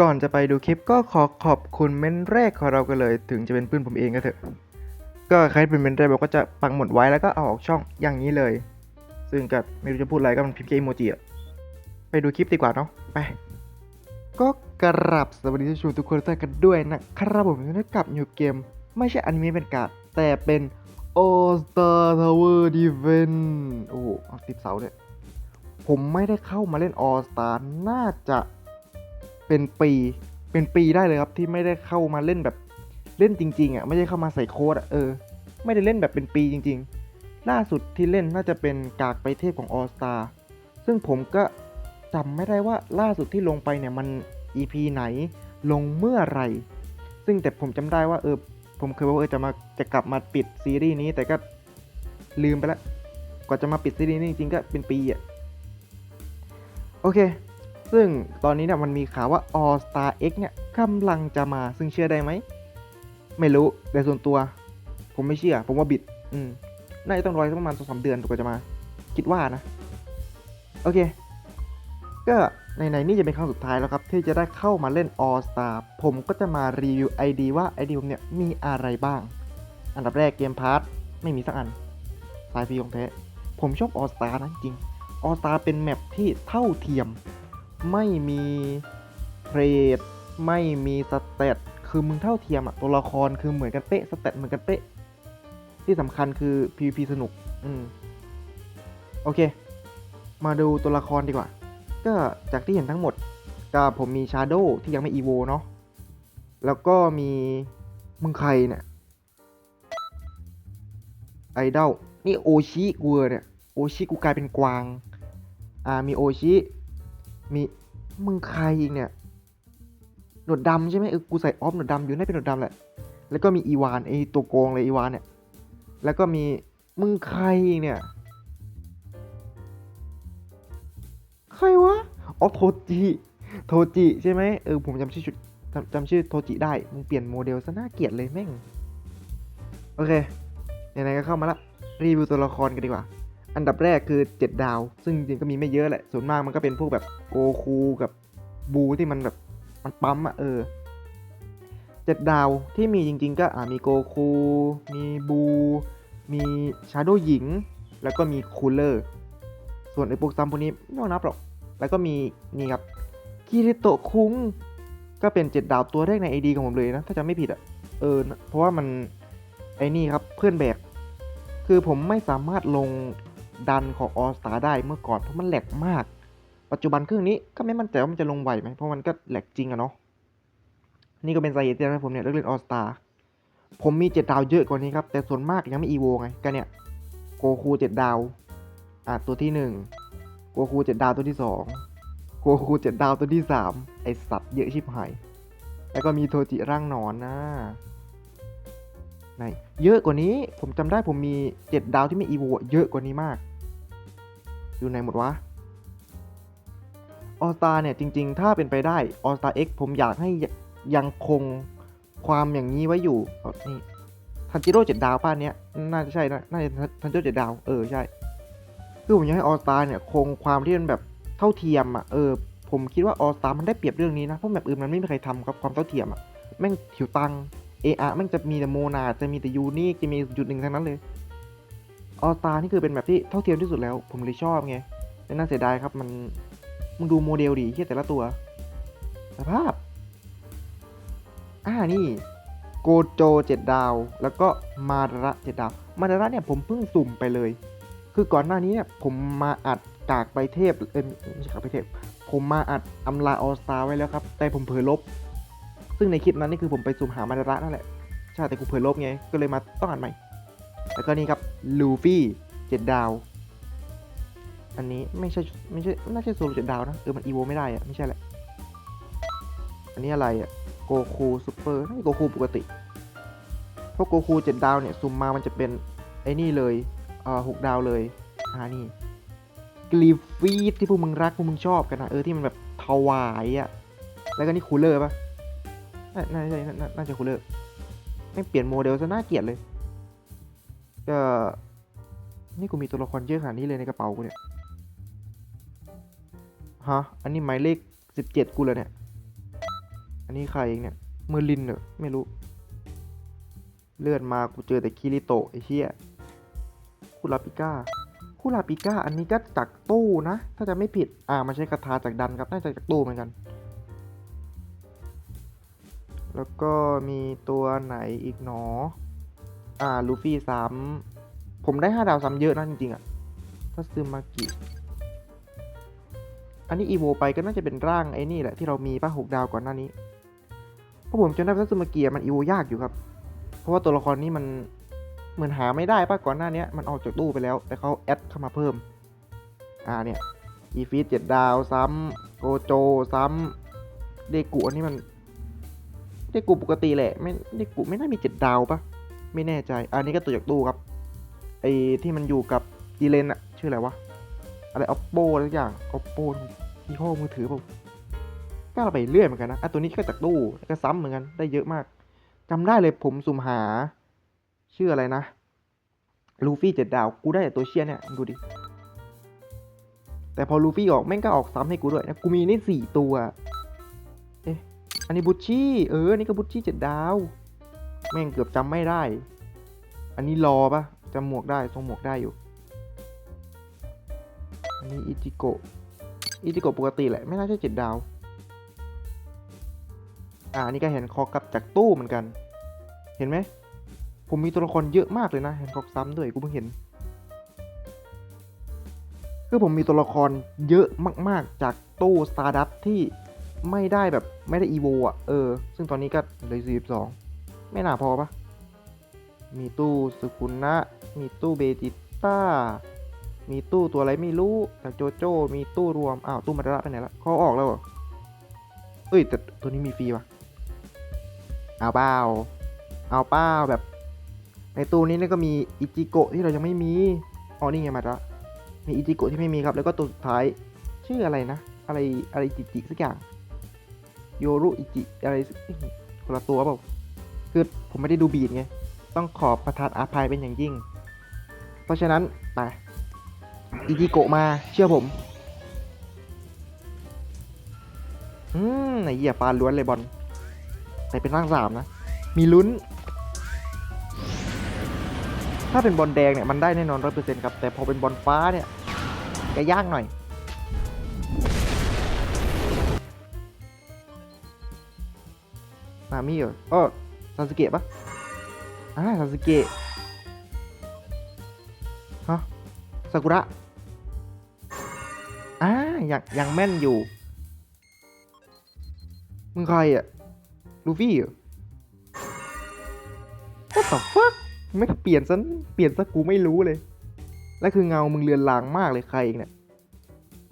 ก่อนจะไปดูคลิปก็ขอขอบคุณเม้นแรกของเรากันเลย ถึงจะเป็นเพื่อนผมเองก็เถอะ ก็ใครเป็นเม้นแรกเราก็จะปังหมดไว้แล้วก็เอาออกช่องอย่างนี้เลย ซึ่งก็ไม่รู้จะพูดอะไรก็มันพิมพ์แค่อีโมจิอะไปดูคลิปดีกว่าเนาะไปก็กราบสวัสดีทุกคนทุกท่านกันด้วยนะครับผมวันนี้กลับอยู่เกม ไม่ใช่อนิเมะเป็นการ์ดแต่เป็น All Star Tower Defense โอ้โหเอาติดเสาเนี่ยผมไม่ได้เข้ามาเล่น All Star น่าจะ เป็นปีเป็นปีได้เลยครับที่ไม่ได้เข้ามาเล่นแบบเล่นจริง ๆอะไม่ได้เข้ามาใส่โค้ดอะเออ ไม่ได้เล่นแบบเป็นปีจริง ๆ ล่าสุดที่เล่นน่าจะเป็นกากไปเทพของ All Star ซึ่งผมก็จำไม่ได้ว่าล่าสุดที่ลงไปเนี่ยมัน EP ไหนลงเมื่อไหร่ ซึ่งแต่ผมจำได้ว่าเออผมเคยบอกว่าเออจะมาจะกลับมาปิดซีรีส์นี้แต่ก็ลืมไปแล้วกว่าจะมาปิดซีรีส์นี้จริงๆก็เป็นปีอะโอเค ซึ่งตอนนี้เนี่ยมันมีข่าวว่า All Star X เนี่ยกำลังจะมาซึ่งเชื่อได้ไหม ไม่รู้ แต่ส่วนตัว ผมไม่เชื่อ ผมว่าบิด อืม น่าจะต้องรออีกสักประมาณสองสามเดือนกว่าจะมา คิดว่านะ โอเค ก็ในๆนี่จะเป็นครั้งสุดท้ายแล้วครับ ที่จะได้เข้ามาเล่น All Star ผมก็จะมารีวิว ID ว่า ID ผมเนี่ยมีอะไรบ้าง อันดับแรกเกมพาร์ทไม่มีสักอัน สายฟรีของแท้ ผมชอบ All Star นะจริงออสตาเป็นแมปที่เท่าเทียม ไม่มีเทรดไม่มีสเตตคือมึงเท่าเทียมอะตัวละครคือเหมือนกันเป๊ะสเตตเหมือนกันเป๊ะ ที่สำคัญคือ PVP สนุก อืม โอเค มาดูตัวละครดีกว่า ก็จากที่เห็นทั้งหมด ก็ผมมี Shadow ที่ยังไม่ EVO เนาะแล้วก็มีมึงใครเนี่ยไอดอลนี่โอชิกูเหรอเนี่ยโอชิกูกลายเป็นกวาง อ่ามีโอชิ มีมึงใครอีกเนี่ย หนวดดำใช่ไหมเออกูใส่ออฟหนวดดำอยู่น่าเป็นหนวดดำแหละ แล้วก็มีอีวานไอตัวโกงเลยอีวานเนี่ย แล้วก็มีมึงใครอีกเนี่ย ใครวะอ๋อโทจิโทจิใช่ไหมเออผมจำชื่อชุดจำจำชื่อโทจิได้ มึงเปลี่ยนโมเดลซะน่าเกลียดเลยแม่ง โอเคไหนๆก็เข้ามาละรีวิวตัวละครกันดีกว่า อันดับแรกคือ 7 ดาว ซึ่งจริงก็มีไม่เยอะแหละ ส่วนมากมันก็เป็นพวกแบบโกคูกับบูที่มันแบบมันปั๊มอะเออ7ดาวที่มีจริง ๆ ก็อ่ามีโกคู มีบู มีชาโดหญิง แล้วก็มีคูลเลอร์ ส่วนไอ้พวกซัมพวกนี้ไม่ต้องนับหรอก แล้วก็มีนี่ครับคิริโตะคุงก็เป็น7ดาวตัวแรกในไอดีของผมเลยนะ ถ้าจำไม่ผิดอะเออ เพราะว่ามันไอ้นี่ครับเพื่อนแบก คือผมไม่สามารถลง ดันของออสตาได้เมื่อก่อนเพราะมันแหลกมาก ปัจจุบันเครื่องนี้ก็ไม่มั่นใจว่ามันจะลงไหวไหมเพราะมันก็แหลกจริงอะเนาะนี่ก็เป็นสาเหตุที่ทำให้ผมเนี่ยเลิกเล่นออสตาผมมีเจ็ดดาวเยอะกว่านี้ครับ แต่ส่วนมากยังไม่อีโวไงก็เนี่ยโกคูเจ็ดดาวอะตัวที่หนึ่งโกคูเจ็ดดาวตัวที่สองโกคูเจ็ดดาวตัวที่สามไอสัตว์เยอะชิบหายแล้วก็มีโทจิร่างนอนนะไหนเยอะกว่านี้ผมจำได้ผมมีเจ็ดดาวที่ไม่อีโวเยอะกว่านี้มาก อยู่ไหนหมดวะออสตาเนี่ยจริงๆ ถ้าเป็นไปได้ออสตาเอ็กผมอยากให้ยังคงความอย่างนี้ไว้อยู่นี่ทันจิโร่เจ็ดดาวป้าเนี้ยน่าจะใช่นะน่าจะทันจิโร่เจ็ดดาวเออใช่คือผมอยากให้ออสตาเนี่ยคงความที่มันแบบเท่าเทียมอะเออผมคิดว่าออสตามันได้เปรียบเรื่องนี้นะเพราะแบบอื่นมันไม่มีใครทำครับความเท่าเทียมอะแม่งถิวตังเออะแม่งจะมีแต่โมนาจะมีแต่ยูนิคจะมีจุดหนึ่งทั้งนั้นเลย ออสตานี่คือเป็นแบบที่เท่าเทียมที่สุดแล้ว ผมเลยชอบไงแต่น่าเสียดายครับมันมึงดูโมเดลดีที่แต่ละตัว สภาพ อ่านี่ โกโจเจ็ดดาว แล้วก็มาระเจ็ดดาว มาระเนี่ยผมเพิ่งสุ่มไปเลย คือก่อนหน้านี้เนี่ยผมมาอัดกากไปเทพเอ้ยไม่ใช่กากไปเทพ ผมมาอัดอำลาออสตาไว้แล้วครับ แต่ผมเผลอลบ ซึ่งในคลิปนั้นนี่คือผมไปสุ่มหามาระนั่นแหละ ใช่แต่กูเผลอลบไง ก็เลยมาต้องอัดใหม่ แล้วก็นี่ครับลูฟี่เจ็ดดาว อันนี้ไม่ใช่ไม่ใช่น่าใช่โซโลเจ็ดดาวนะ เออมันอีโวไม่ได้อะไม่ใช่แหละ อันนี้อะไรอะโกคูซูเปอร์นี่โกคูปกติเพราะโกคูเจ็ดดาวเนี่ยสุ่มมามันจะเป็นไอ้นี่เลยเอ่อหกดาวเลยอ่านี่กลีฟีดที่พวกมึงรักพวกมึงชอบกันนะเออที่มันแบบถวายอะแล้วก็นี่คูลเลอร์ปะน่าจะน่าจะคูลเลอร์ไม่เปลี่ยนโมเดลซะน่าเกลียดเลย ก็นี่กูมีตัวละครเยอะขนาดนี้เลยในกระเป๋ากูเนี่ย ฮะ อันนี้หมายเลขสิบเจ็ดกูเลยเนี่ย อันนี้ใครเองเนี่ย เมอร์ลินเหรอ ไม่รู้ เลื่อนมากูเจอแต่คิริโตะไอ้เหี้ยคุราปิก้าคุราปิก้า อันนี้ก็จากตู้นะ ถ้าจะไม่ผิด อ่ามันใช้คาถาจากดันครับ น่าจะจากตู้เหมือนกัน แล้วก็มีตัวไหนอีกหนอ อ่าลูฟี่ซ้ำผมได้ห้าดาวซ้ำเยอะนะจริงๆอะถ้าซึมากิ อันนี้อีโวไปก็น่าจะเป็นร่างไอ้นี่แหละที่เรามีป้าหกดาวก่อนหน้านี้เพราะผมจำได้ว่าซึมากิมันอีโวยากอยู่ครับ เพราะว่าตัวละครนี้มันเหมือนหาไม่ได้ป้าก่อนหน้านี้มันออกจากตู้ไปแล้ว แต่เขาแอดเข้ามาเพิ่ม อ่าเนี่ยอีฟีเจ็ดดาวซ้ำโกโจซ้ำเดกุอันนี้มันเดกุปกติแหละไม่เดกุไม่น่ามีเจ็ดดาวปะ ไม่แน่ใจ อันนี้ก็ตัวจากตู้ครับ ไอ้ที่มันอยู่กับอีเลนอะชื่ออะไรวะ อะไร oppo อะไรสักอย่าง oppo ยี่ห้อมือถือเปล่าก็ไปเรื่อยเหมือนกันนะอะตัวนี้ก็จากตู้ก็ซ้ำเหมือนกัน ได้เยอะมากจำได้เลยผมสุ่มหา ชื่ออะไรนะ ลูฟี่เจ็ดดาว กูได้แต่ตัวเชียเนี่ยดูดิ แต่พอลูฟี่ออกแม่งก็ออกซ้ำให้กูด้วยนะ กูมีนี่สี่ตัว เอ๊ะ อันนี้บุชชี่ เออ อันนี้ก็บุชชี่เจ็ดดาว แม่งเกือบจำไม่ได้ อันนี้รอปะจำหมวกได้ทรงหมวกได้อยู่ อันนี้อิจิโกะ อิจิโกะปกติแหละ ไม่น่าใช่เจ็ดดาว อ่าอันนี้ก็เห็นคอกลับจากตู้เหมือนกัน เห็นไหม ผมมีตัวละครเยอะมากเลยนะ เห็นคอกซ้ำด้วยกูเพิ่งเห็น คือผมมีตัวละครเยอะมาก ๆ จากตู้ Stardust ที่ไม่ได้แบบไม่ได้อีโวอะ เออ ซึ่งตอนนี้ก็เลย42 ไม่น่าพอปะมีตู้สุกุนะ มีตู้เบจิต้า มีตู้ตัวอะไรไม่รู้จากโจโจ้ มีตู้รวม อ้าว ตู้มาดระไปไหนละเขาออกแล้วเหรอ เอ้ย แต่ตัวนี้มีฟรีว่ะเอาเปล่า เอาเปล่าแบบ ในตู้นี้นี่ก็มีอิจิโกะที่เรายังไม่มี อ๋อ นี่ไงมาละมีอิจิโกะที่ไม่มีครับ แล้วก็ตัวสุดท้าย ชื่ออะไรนะ อะไรอะไรจิจิสักอย่าง โยรุอิจิอะไรสักคนละตัวเปล่า คือผมไม่ได้ดูบีดไง ต้องขอบประทานอาภัยเป็นอย่างยิ่ง เพราะฉะนั้นไปอิจิโกะมาเชื่อผม อืมไอ้เหี้ยฟานล้วนเลยบอล แต่เป็นร่างสามนะ มีลุ้น ถ้าเป็นบอลแดงเนี่ย มันได้แน่นอนร้อยเปอร์เซ็นต์ครับ แต่พอเป็นบอลฟ้าเนี่ยจะยากหน่อยนามิเหรอเออ ซาสึเกะปะอ่าซาสึเกะฮะซากุระอ่ายังยังแม่นอยู่ มึงใครอะลูฟี่เหรอ What the fuck ไม่เปลี่ยนซะเปลี่ยนซะกูไม่รู้เลย และคือเงามึงเลือนลางมากเลยใครเองเนี่ย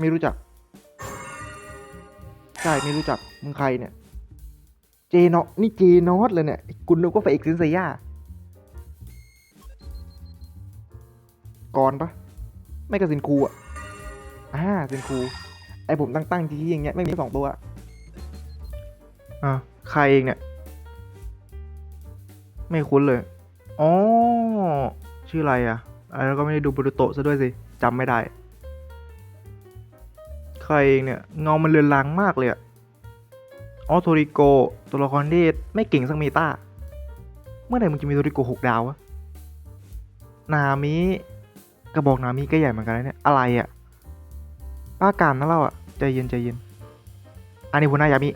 ไม่รู้จัก ใช่ ไม่รู้จัก มึงใครเนี่ย เจนอนี่เจนอตเลยเนี่ยกูนึกว่าไปเอกซินเซียก่อนปะไม่กับซินคูอะอ่าซินคู ไอผมตั้งตั้งที่อย่างเงี้ยไม่มีสองตัวอ่าใครเองเนี่ย ไม่คุ้นเลยอ๋อชื่ออะไรอะแล้วก็ไม่ได้ดูบรูโตะซะด้วยสิจำไม่ได้ ใครเองเนี่ยเงามันเลือนลางมากเลยอะ ออโทริโกตัวละครที่ไม่เก่งสักเมตาเมื่อไหร่มึงจะมีโทริโกหกดาววะนามิกระบอกนามิก็ใหญ่เหมือนกันนะเนี่ยอะไรอะป้าการนะเราอะใจเย็นใจเย็น อันนี้หัวหน้ายามิ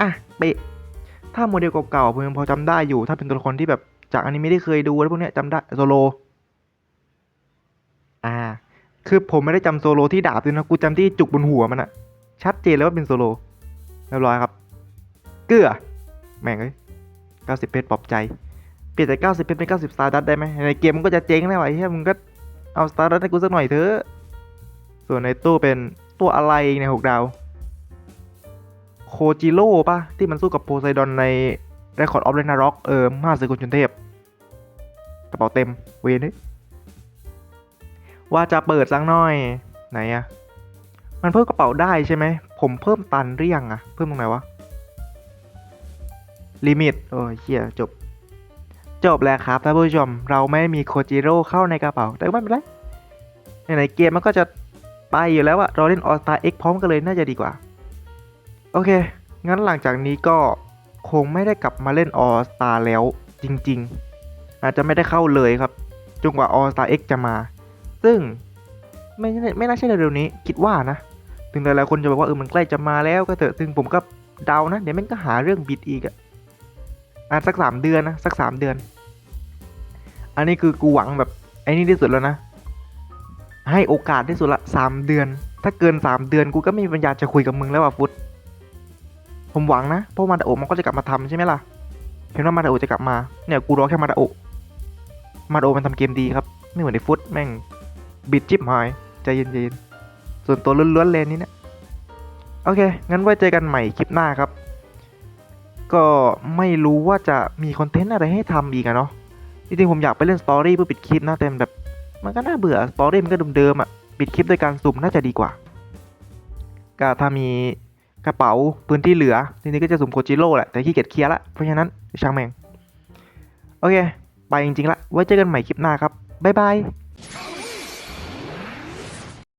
อะเปะถ้าโมเดลเก่าๆผมยังพอจำได้อยู่ ถ้าเป็นตัวละครที่แบบจากอันนี้ไม่ได้เคยดูแล้วพวกเนี้ยจำได้โซโลอ่า คือผมไม่ได้จำโซโลที่ดาบด้วยนะ กูจำที่จุกบนหัวมันอะ ชัดเจนเลยว่าเป็นโซโลเรียบร้อยครับ เกลือ แม่งเอ้ย90 เพชรปลอบใจ เปลี่ยนจาก 90 เพชรเป็น 90 สตาร์ดัตได้ไหมในเกมมันก็จะเจ๊งได้ไวะไอ้เฮียมึงก็เอาสตาร์ดัตให้กูสักหน่อยเถอะ ส่วนในตู้เป็นตัวอะไรในหกดาว โคจิโร่ปะที่มันสู้กับโพไซดอนใน Record of Ragnarok เออมาศึกคนจุนเทพกระเป๋าเต็มเวนยว่าจะเปิดสักหน่อย ไหนอะ มันเพิ่มกระเป๋าได้ใช่ไหม ผมเพิ่มตันหรือยังอะเพิ่มตรงไหนวะ ลิมิต โอ้ยเชี่ยจบ จบแล้วครับท่านผู้ชม เราไม่มีโคจิโร่เข้าในกระเป๋า แต่ไม่เป็นไรในๆเกมมันก็จะไปอยู่แล้วอะเราเล่นออสตาเอ็กพร้อมกันเลยน่าจะดีกว่า โอเค งั้นหลังจากนี้ก็คงไม่ได้กลับมาเล่น All Star แล้วจริง ๆ อาจจะไม่ได้เข้าเลยครับจนกว่า All Star X จะมา ซึ่งไม่ไม่ไม่น่าใช่เร็วๆนี้ คิดว่านะ ถึงหลายๆคนจะบอกว่าเออมันใกล้จะมาแล้วก็เถอะซึ่งผมก็เดานะ เดี๋ยวม่งก็หาเรื่องบิดอีกอะอะสักสามเดือนนะสักสามเดือน อันนี้คือกูหวังแบบไอ้นี่ที่สุดแล้วนะ ให้โอกาสที่สุดละสามเดือน ถ้าเกินสามเดือนกูก็ไม่มีปัญญาจะคุยกับมึงแล้วอะฟุตผมหวังนะเพราะมาดาโอมันก็จะกลับมาทำใช่ไหมล่ะเห็นว่ามาดาโอจะกลับมาเนี่ยกูรอแค่มาดาโอมาดาโอมันทำเกมดีครับ ไม่เหมือนในฟุตแม่งบิดจิบหายใจเย็นๆ ส่วนตัวล้วนๆเลนนี้เนี่ยโอเค งั้นไว้เจอกันใหม่คลิปหน้าครับ ก็ไม่รู้ว่าจะมีคอนเทนต์อะไรให้ทำอีกอะเนาะจริงๆผมอยากไปเล่นสตอรี่เพื่อปิดคลิปนะแต่แบบ มันก็น่าเบื่อสตอรี่มันก็เดิมๆอะปิดคลิปด้วยการสุ่มน่าจะดีกว่า ก็ถ้ามีกระเป๋าพื้นที่เหลือทีนี้ก็จะสุ่มโคจิโร่แหละแต่ขี้เกียจเคลียร์ละเพราะฉะนั้นช่างแม่งโอเค ไปจริงๆละไว้เจอกันใหม่คลิปหน้าครับบ๊ายบาย